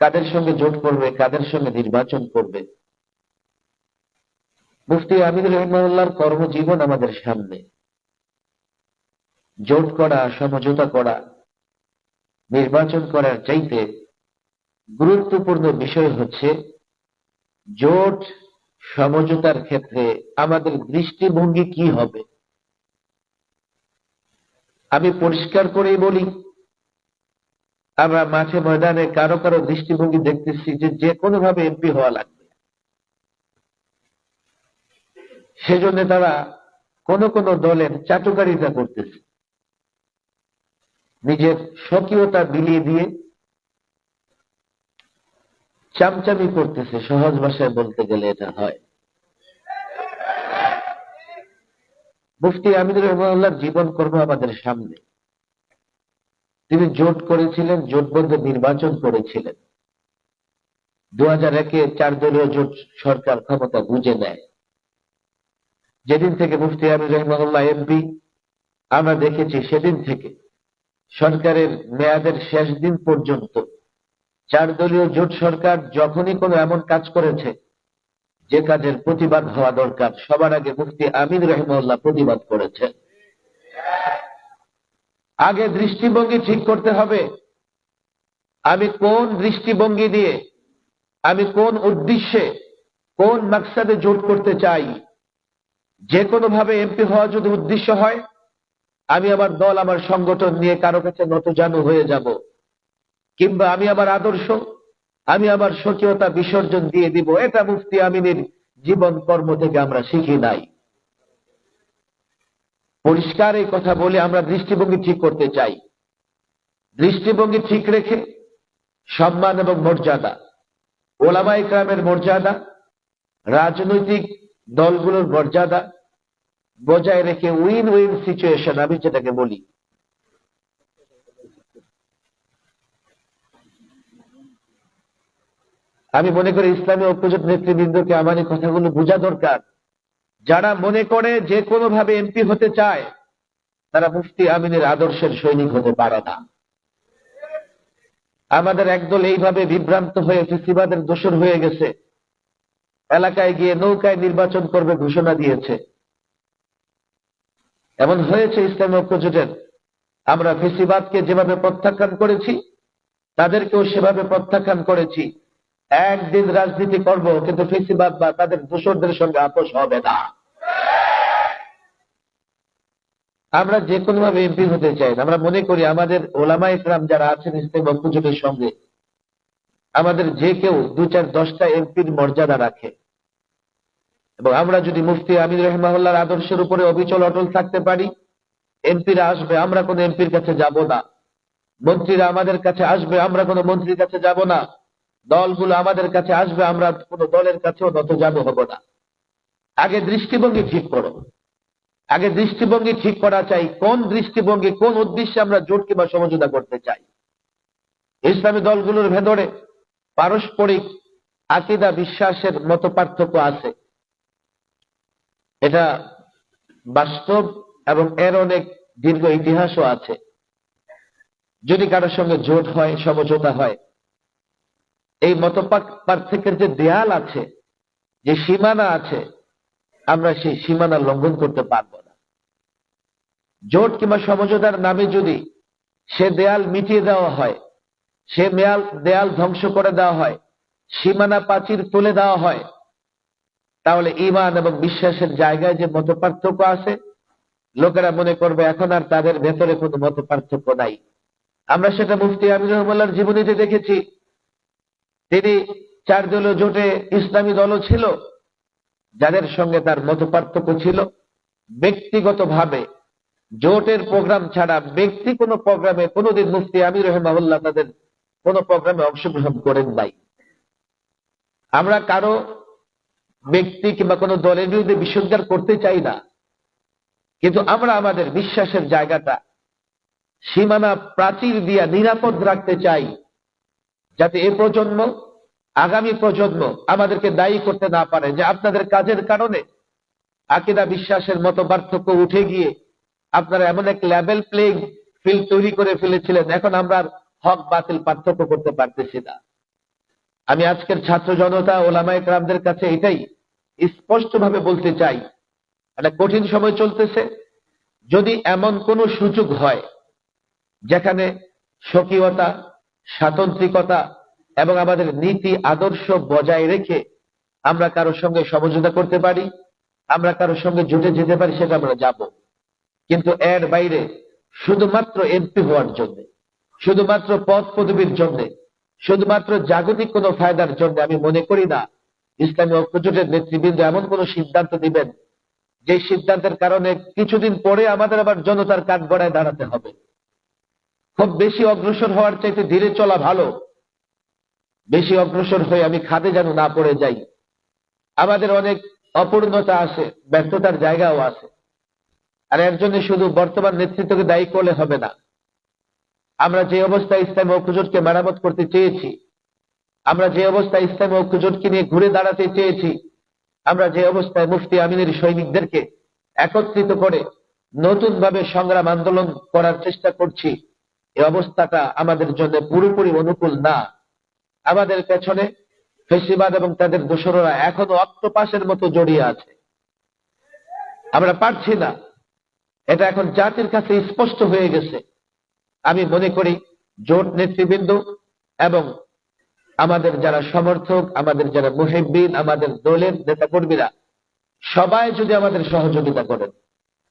কাদের সঙ্গে জোট করবে, কাদের সঙ্গে নির্বাচন করবে? মুফতি আমিদুর রহমানুল্লাহর কর্মজীবন আমাদের সামনে। জোট করা, সমঝোতা করা, নির্বাচন করার চাইতে গুরুত্বপূর্ণ বিষয় হচ্ছে জোট, সমঝোতার ক্ষেত্রে আমাদের দৃষ্টিভঙ্গি কি হবে? আমি পরিষ্কার করেই বলি আমরা মাঠে ময়দানে কারও কারও দৃষ্টিভঙ্গি দেখতেছি যে যে কোনো ভাবে এমপি হওয়া লাগবে। সেজন্য তারা কোন কোন দলের চাটুকারিতা করতেছে। নিজের স্বকীয়তা বিলিয়ে দিয়ে চামচামি করতেছে, সহজ ভাষায় বলতে গেলে এটা হয়। মুফতি আমিদুর রহমানুল্লাহর জীবন কর্ম আমাদের সামনে। তিনি জোট করেছিলেন জোটবদ্ধ নির্বাচন করেছিলেন। দু হাজার একে চার দলীয় জোট সরকার ক্ষমতা বুঝে নেয়। যেদিন থেকে মুফতি আমির রহমানুল্লাহ এমপি, আমরা দেখেছি সেদিন থেকে সরকারের মেয়াদের শেষ দিন পর্যন্ত চার দলীয় জোট সরকার যখনই কোনো এমন কাজ করেছে, যে কাজের প্রতিবাদ হওয়া দরকার। সবার আগে মুফতি আমিন রহমাল্লাহ প্রতিবাদ করেছে আগে দৃষ্টিভঙ্গি ঠিক করতে হবে। আমি কোন দৃষ্টিভঙ্গি দিয়ে, আমি কোন উদ্দেশ্যে, কোন মাকসাদে জোট করতে চাই? যে কোনো ভাবে এমপি হওয়া যদি উদ্দেশ্য হয়, আমি আমার দল, আমার সংগঠন নিয়ে কারও কাছে নতজানু হয়ে যাব। কিংবা আমি আমার আদর্শ, আমি আমার স্বকীয়তা বিসর্জন দিয়ে দিব। এটা মুফতি আমিনের জীবন কর্ম থেকে আমরা শিখি নাই। পরিষ্কার এই কথা বলে আমরা দৃষ্টিভঙ্গি ঠিক করতে চাই। দৃষ্টিভঙ্গি ঠিক রেখে সম্মান এবং মর্যাদা ওলামা ইকরামের মর্যাদা, রাজনৈতিক দলগুলোর মর্যাদা বজায় রেখে উইন উইন সিচুয়েশন আমি যেটাকে বলি। আমি মনে করি ইসলামী ঐক্যজোট নেতৃবৃন্দকে আমার এই কথাগুলো বোঝা দরকার। যারা মনে করে যে কোনো ভাবে এমপি হতে চায়, তারা মুফতি আমিনের আদর্শের সৈনিক হতে পারে না। আমাদের একদল এইভাবে বিভ্রান্ত হয়ে ফেসিবাদের দোষর হয়ে গেছে। এলাকায় গিয়ে নৌকায় নির্বাচন করবে ঘোষণা দিয়েছে। এমন হয়েছে ইসলামী ঐক্যজোটের আমরা ফেসিবাদকে যেভাবে প্রত্যাখ্যান করেছি, তাদেরকেও সেভাবে প্রত্যাখ্যান করেছি। একদিন রাজনীতি করব, কিন্তু ফেসিবাদ বা তাদের দোষরদের সঙ্গে আপোষ হবে না। আমরা যে কোনো ভাবে এমপি হতে চাই আমরা মনে করি আমাদের ওলামা ইকরাম যারা আছেন ইসলাম ঐক্যজোটের সঙ্গে, আমাদের যে কেউ দু চার দশটা এমপির মর্যাদা রাখে। এবং আমরা যদি মুফতি আমির রহমাল্লাহর আদর্শের উপরে অবিচল অটল থাকতে পারি, এমপিরা আসবে, আমরা কোনো এমপির কাছে যাব না। মন্ত্রীরা আমাদের কাছে আসবে, আমরা কোনো মন্ত্রীর কাছে যাব না। দলগুলো আমাদের কাছে আসবে, আমরা কোনো দলের কাছেও নত যাব হব না। আগে দৃষ্টিভঙ্গি ঠিক করো। আগে দৃষ্টিভঙ্গি ঠিক করা চাই, কোন দৃষ্টিভঙ্গি, কোন উদ্দেশ্যে আমরা জোট কিংবা সমঝোতা করতে চাই। ইসলামী দলগুলোর ভেতরে পারস্পরিক আকিদা, বিশ্বাসের মত পার্থক্য আছে। এটা বাস্তব এবং এর অনেক দীর্ঘ ইতিহাসও আছে। যদি কারোর সঙ্গে জোট হয়, সমঝোতা হয় এই মত পার্থক্যের যে দেয়াল আছে, যে সীমানা আছে, আমরা সেই সীমানা লঙ্ঘন করতে পারব না। জোট কিংবা সমঝোতার নামে যদি সে দেয়াল মিটিয়ে দেওয়া হয়, সে মেয়াল দেয়াল ধ্বংস করে দেওয়া হয়, সীমানা প্রাচীর তুলে দেওয়া হয়, তাহলে ইমান এবং বিশ্বাসের জায়গায় যে মত পার্থক্য আছে, লোকেরা মনে করবে এখন আর তাদের ভেতরে কোনো মত পার্থক্য নাই। আমরা সেটা মুফতি আমির রহমাল্লার জীবনীতে দেখেছি। তিনি চার দলীয় জোটে ইসলামী দলও ছিল, যাদের সঙ্গে তার মত পার্থক্য ছিল। ব্যক্তিগতভাবে জোটের প্রোগ্রাম ছাড়া ব্যক্তি কোনো প্রোগ্রামে, কোনোদিন মুফতি আমির রহমাউল্লাহ তাদের কোন প্রোগ্রামে অংশগ্রহণ করেন নাই। আমরা কারও ব্যক্তি কিংবা কোনো দলের বিরুদ্ধে বিসর্জন করতে চাই না, কিন্তু আমরা আমাদের বিশ্বাসের জায়গাটা সীমানা প্রাচীর দিয়া নিরাপদ রাখতে চাই। যাতে এ প্রজন্ম, আগামী প্রজন্ম আমাদেরকে দায়ী করতে না পারে, যে আপনাদের কাজের কারণে আকিদা বিশ্বাসের মতো পার্থক্য উঠে গিয়ে আপনারা এমন এক লেভেল প্লেইং ফিল্ড তৈরি করে ফেলেছিলেন, এখন আমরা হক, বাতিল পার্থক্য করতে পারতেছি না। আমি আজকের ছাত্র জনতা ওলামায় ক্রামদের কাছে এটাই স্পষ্টভাবে বলতে চাই, একটা কঠিন সময় চলতেছে, যদি এমন কোনো সুযোগ হয়, যেখানে স্বকীয়তা স্বাতন্ত্রিকতা এবং আমাদের নীতি, আদর্শ বজায় রেখে আমরা কারোর সঙ্গে সমঝোতা করতে পারি, আমরা কারোর সঙ্গে জুটে যেতে পারি, সেটা আমরা যাব কিন্তু এর বাইরে শুধুমাত্র এমপি হওয়ার জন্য, শুধুমাত্র পদ পদবীর জন্য, শুধুমাত্র জাগতিক কোনো ফায়দার জন্য আমি মনে করি না, ইসলামী ঐক্যজোটের নেতৃবৃন্দ এমন কোন সিদ্ধান্ত দিবেন যে সিদ্ধান্তের কারণে কিছুদিন পরে আমাদের আবার জনতার কাঠ গড়ায় দাঁড়াতে হবে। খুব বেশি অগ্রসর হওয়ার চাইতে ধীরে চলা ভালো। বেশি অগ্রসর হয়ে আমি খাদে যেন না পড়ে যাই। আমাদের অনেক অপূর্ণতা আছে, ব্যর্থতার জায়গাও আছে। আর এর জন্য শুধু বর্তমান নেতৃত্বকে দায়ী করলে হবে না। আমরা যে অবস্থায় ইসলামী ঐক্যজোটকে মেরামত করতে চেয়েছি, আমরা যে অবস্থায় ইসলামী ঐক্যজোটকে নিয়ে ঘুরে দাঁড়াতে চেয়েছি, আমরা যে অবস্থায় মুফতি আমিনের সৈনিকদেরকে একত্রিত করে নতুনভাবে সংগ্রাম আন্দোলন করার চেষ্টা করছি এই অবস্থাটা আমাদের জন্য পুরোপুরি অনুকূল না। আমাদের পেছনে ফেসিবাদ এবং তাদের দোসররা এখনও অক্টোপাসের মতো জড়িয়ে আছে। আমরা পারছি না। এটা এখন জাতির কাছে স্পষ্ট হয়ে গেছে। আমি মনে করি জোট নেতৃবৃন্দ এবং আমাদের যারা সমর্থক, আমাদের যারা মুহিবিন আমাদের দলের নেতাকর্মীরা, সবাই যদি আমাদের সহযোগিতা করেন।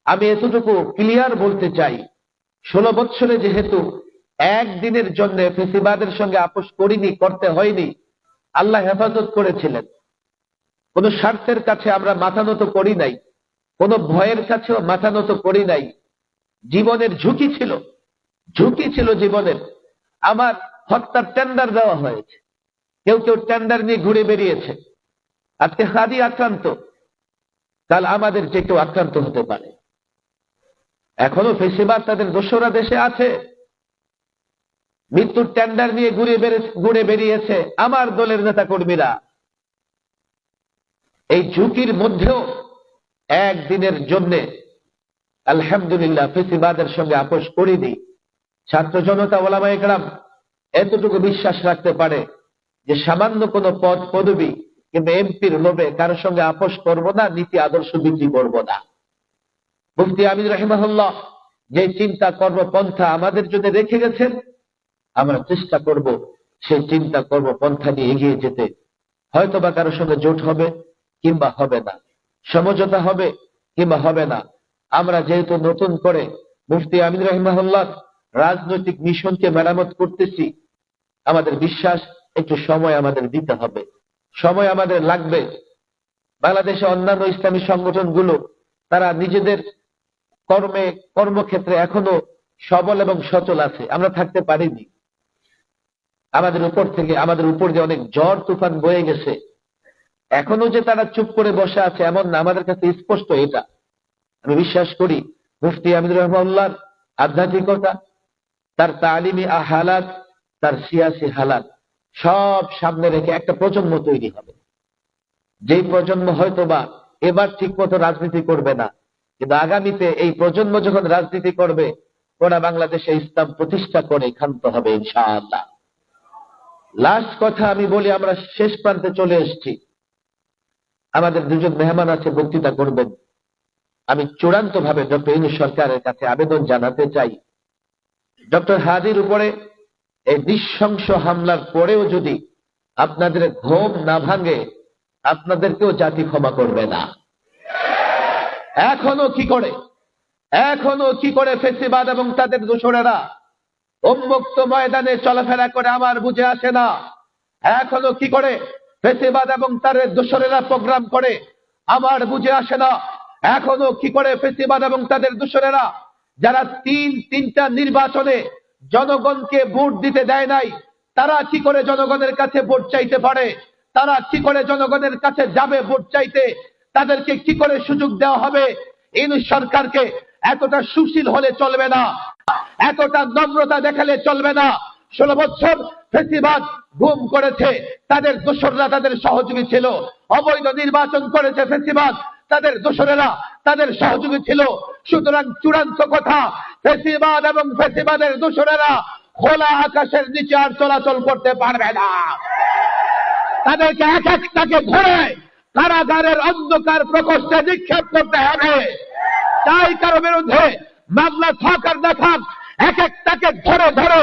আমি এতটুকু ক্লিয়ার বলতে চাই ষোলো বৎসরে যেহেতু একদিনের জন্য ফেসিবাদের সঙ্গে আপোষ করিনি, করতে হয়নি, আল্লাহ হেফাজত করেছিলেন। কোন স্বার্থের কাছে আমরা মাথা নত করি নাই, কোন ভয়ের কাছেও মাথা নত করি নাই। জীবনের ঝুঁকি ছিল ঝুঁকি ছিল জীবনের। আমার হত্যার টেন্ডার দেওয়া হয়েছে, কেউ কেউ টেন্ডার নিয়ে ঘুরে বেরিয়েছে। আজকে হাদি আক্রান্ত, কাল আমাদের যে কেউ আক্রান্ত হতে পারে। এখনও ফেসিবাদ তাদের দোসরা দেশে আছে। মৃত্যুর টেন্ডার নিয়ে ঘুরে ঘুরে বেরিয়েছে আমার দলের নেতা কর্মীরা এই ঝুঁকির মধ্যেও একদিনের জন্য আলহামদুলিল্লাহ ফেসিবাদের সঙ্গে আপোষ করিনি। ছাত্র জনতা ওলামা একরাম এতটুকু বিশ্বাস রাখতে পারে যে সামান্য কোন পদ পদবি কিংবা এমপির লোভে কারোর সঙ্গে আপোষ করব না, নীতি আদর্শ বিক্রি করব না। মুফতি আমিন রহিমাহুল্লাহ, যে চিন্তা কর্মপন্থা আমাদের জন্য রেখে গেছেন, আমরা চেষ্টা করব সেই চিন্তা কর্মপন্থা নিয়ে এগিয়ে যেতে। হয়তো বা কারোর সঙ্গে জোট হবে কিংবা হবে না। সমঝোতা হবে কিংবা হবে না। আমরা যেহেতু নতুন করে মুফতি আমিন রহিমাহুল্লাহ রাজনৈতিক মিশনকে মেরামত করতেছি, আমাদের বিশ্বাস, একটু সময় আমাদের দিতে হবে। সময় আমাদের লাগবে। বাংলাদেশে অন্যান্য ইসলামী সংগঠনগুলো, তারা নিজেদের কর্মে, কর্মক্ষেত্রে এখনও সবল এবং সচল আছে। আমরা থাকতে পারিনি। আমাদের উপর থেকে, আমাদের উপর যে অনেক ঝড় তুফান বয়ে গেছে। এখনও যে তারা চুপ করে বসে আছে, এমন না। আমাদের কাছে স্পষ্ট এটা। আমি বিশ্বাস করি, মুফতি আমিদুর রহমাল্লার আধ্যাত্মিকতা, তার তালিমি হালাত তার সিয়াসি হালাত, সব সামনে রেখে একটা প্রজন্ম তৈরি হবে। যেই প্রজন্ম হয়তো বা এবার ঠিক মতো রাজনীতি করবে না কিন্তু আগামীতে এই প্রজন্ম যখন রাজনীতি করবে ওরা বাংলাদেশে ইসলাম প্রতিষ্ঠা করে ক্ষান্ত হবে ইনশাআল্লাহ। লাস্ট কথা আমি বলি, আমরা শেষ প্রান্তে চলে এসেছি। আমাদের দুজন মেহমান আছে, বক্তৃতা করবেন। আমি চূড়ান্ত ভাবে ডক্টর ইনু সরকারের কাছে আবেদন জানাতে চাই। ডক্টর হাদির উপরে এই নৃশংস হামলার পরেও যদি আপনাদের ঘোম না ভাঙে, আপনাদেরকেও জাতি ক্ষমা করবে না। এখনও কি করে? এখনও কি করে ফেসিবাদ এবং তাদের দূষণেরা উন্মুক্ত ময়দানে চলাফেরা করে আমার বুঝে আসে না। এখনও কি করে? ফেসিবাদ এবং তাদের দূষণেরা প্রোগ্রাম করে, আমার বুঝে আসে না। এখনও কি করে? ফেসিবাদ এবং তাদের দূষণেরা যারা তিন, তিনটা নির্বাচনে জনগণকে ভোট দিতে দেয় নাই, তারা কি করে জনগণের কাছে ভোট চাইতে পারে? তারা কি করে জনগণের কাছে যাবে ভোট চাইতে? তাদেরকে কি করে সুযোগ দেওয়া হবে? এই সরকারকে এতটা সুশীল হলে চলবে না। এতটা নম্রতা দেখালে চলবে না। ষোলো বছর ফেসিবাদ গুম করেছে। তাদের দোসররা তাদের সহযোগী ছিল। অবৈধ নির্বাচন করেছে ফেসিবাদ। তাদের দোসরেরা তাদের সহযোগী ছিল। সুতরাং চূড়ান্ত কথা, ফেসিবাদ এবং ফেসিবাদের দোসরেরা খোলা আকাশের নিচে আর চলাচল করতে পারবে না। তাদেরকে এক একটাকে ধরে কারাগারের অন্ধকার প্রকোষ্ঠে নিক্ষেপ করতে হবে। তাই কারও বিরুদ্ধে মামলা থাকার দেখা, এক একটাকে ধরে ধরে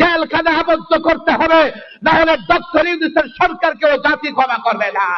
জেলখানে আবদ্ধ করতে হবে, না হলে ডক্টর ইউনিসের সরকারকেও জাতি ক্ষমা করবে না।